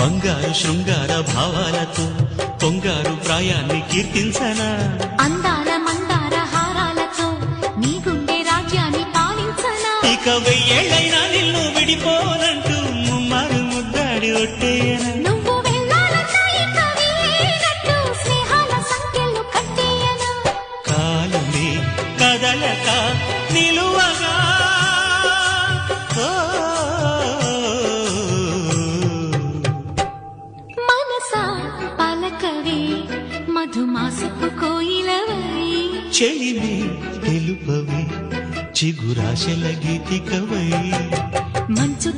బంగారు శృంగార భావాలతో పొంగారు ప్రాయాన్ని కీర్తించనా? అందాల మందార హారాలతో నీ గుండె రాజ్యాన్ని పాలించనా? ఇక వెయ్యేళ్ళైనా నిన్ను విడిపోనంటూ ముమ్మారు ముద్దాడి ఒట్టేయనా? నువ్వు కదలక నిలువగా మధుమాసపు కోయిలవై. చెలిమి తెలుపవి చిగురాశల గీతికవై. మంచు